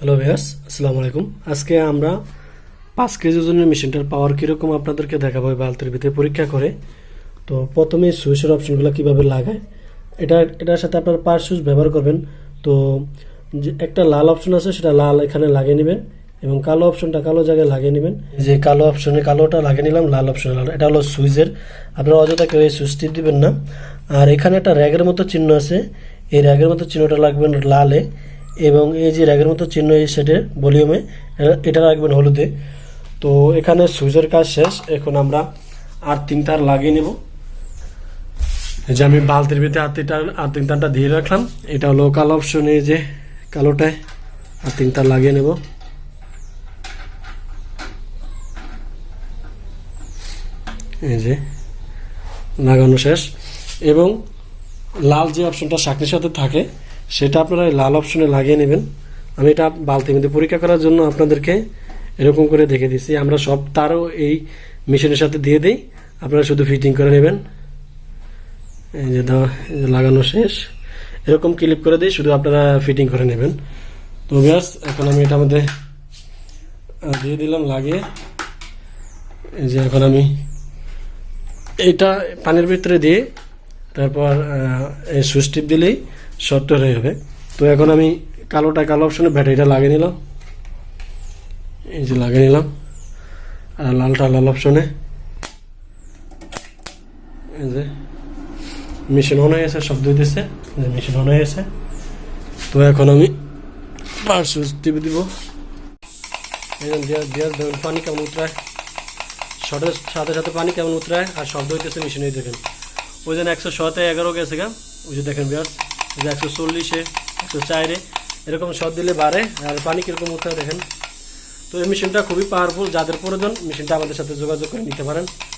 Hello ভাইয়াস আসসালামু আলাইকুম আজকে আমরা পাঁচ কেজি ওজনের মেশিনটার পাওয়ার কীরকম আপনাদেরকে দেখাবো বালতির ভিতরে পরীক্ষা করে। তো প্রথমে সুইচের অপশনগুলো কীভাবে লাগায়, এটা, এটার সাথে আপনার পার সুইচ ব্যবহার করবেন। তো যে একটা লাল অপশন আছে, সেটা লাল এখানে লাগিয়ে নেবেন এবং কালো অপশনটা কালো জায়গায় লাগিয়ে নেবেন। যে কালো অপশনে কালোটা লাগিয়ে নিলাম, লাল অপশনে লাল। এটা হলো সুইচের, আপনারা অযথা কেউ এই সুইচটি দিবেন না। আর এখানে একটা র্যাগের মতো চিহ্ন আছে। এই র্যাগের মতো চিহ্নটা লাগবেন লালে। এবং এই যে র্যাগের মতো চিহ্ন এই সেটের ভলিউমে এটা রাখবেন হলুদে। তো এখানে সুইচের কাজ শেষ, এখন আমরা আর্থিং তার লাগিয়ে নেব। যে আমি বালতির ভিতরে আর্থিং তার আর্থিং তারটা দিয়ে রাখলাম। এটা হলো কালো অপশন যে কালোটায় আর্থিং তার লাগিয়ে নেব। এই যে লাগানো শেষ। এবং লাল যে অপশনটা শাকের সাথে থাকে সেটা আপনারা লাল অপশনে লাগিয়ে নেবেন। আমি এটা বালতির মধ্যে পরীক্ষা করার জন্য আপনাদেরকে এরকম করে দেখে দিচ্ছি। আমরা সব তারও এই মেশিনের সাথে দিয়ে দিই। আপনারা শুধু ফিটিং করে নেবেন। এই যে লাগানো শেষ। এরকম ক্লিপ করে দিই, শুধু আপনারা ফিটিং করে নেবেন। তো ব্যাস, এখন আমি এটা মধ্যে দিয়ে দিলাম, লাগিয়ে। এই যে এখন আমি এটা পানির ভিতরে দিয়ে, তারপর সুইচ টিপ দিলেই শর্ট হয়ে যাবে। তো এখন আমি কালোটা, কালো অপশনে ব্যাটারিটা লাগিয়ে নিলাম। এই যে লাগিয়ে নিলাম। আর লালটা লাল অপশনে এই যে মেশিন অন হয়ে গেছে, শব্দ হইতেছে যে মেশিন অন হয়ে গেছে। তো এখন আমি পার সুইচ টিপে দিব। পানি কেমন উতরায়? শর্টের সাথে সাথে পানি কেমন উতরায়? আর শব্দ হইতেছে মেশিনেই দেখেন। ওই যেন একশো শতে এগারো গেছে গা। ওই যে দেখেন বিয়ার একশো চল্লিশে, একশো চারে, এরকম সব দিলে বাড়ে। আর পানি কীরকম উঠতে দেখেন। তো এই মেশিনটা খুবই পাওয়ারফুল যাদের প্রয়োজন মেশিনটা আমাদের সাথে যোগাযোগ করে নিতে পারেন।